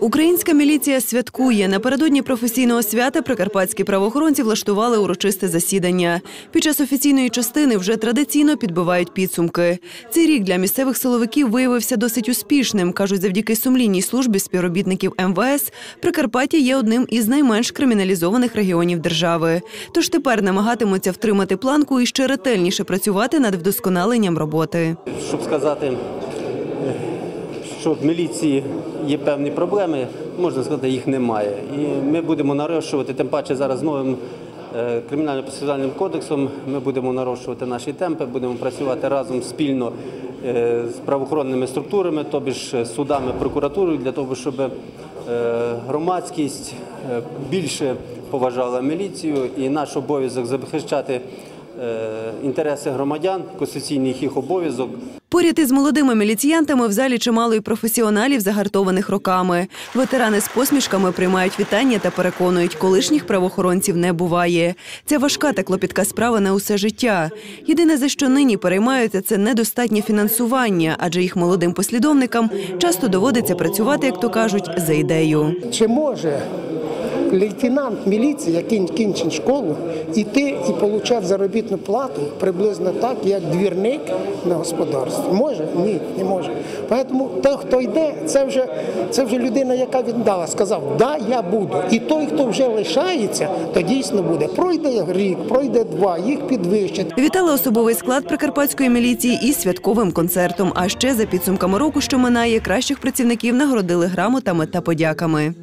Українська міліція святкує. Напередодні професійного свята прикарпатські правоохоронці влаштували урочисте засідання. Під час офіційної частини вже традиційно підбивають підсумки. Цей рік для місцевих силовиків виявився досить успішним. кажуть, завдяки сумлінній службі співробітників МВС Прикарпаття є одним із найменш криміналізованих регіонів держави. Тож тепер намагатимуться втримати планку і ще ретельніше працювати над вдосконаленням роботи. щоб сказати, що в міліції є певні проблеми, можна сказати, їх немає. І ми будемо нарощувати, тим паче зараз новим е, кримінально-процесуальним кодексом ми будемо нарощувати наші темпи, будемо працювати разом спільно е, з правоохоронними структурами, тобі ж судами, прокуратурою, для того, щоб е, громадськість е, більше поважала міліцію і наш обов'язок захищати е, інтереси громадян, конституційний їх обов'язок. Поряд із молодими міліціянтами в залі чимало й професіоналів, загартованих роками. Ветерани з посмішками приймають вітання та переконують, колишніх правоохоронців не буває. Ця важка та клопітка справа на усе життя. Єдине за що нині переймаються, це недостатнє фінансування, адже їх молодим послідовникам часто доводиться працювати, як то кажуть, за ідею. Чи може лейтенант міліції, який кінчив школу, іти і отримати заробітну плату приблизно так, як двірник на господарстві? Може? Ні, не може. Тому той, хто йде, це вже, це вже людина, яка віддала, сказав, да, я буду. І той, хто вже лишається, то дійсно буде. Пройде рік, пройде два, їх підвищать. Вітали особовий склад прикарпатської міліції із святковим концертом. А ще за підсумками року, що минає, кращих працівників нагородили грамотами та подяками.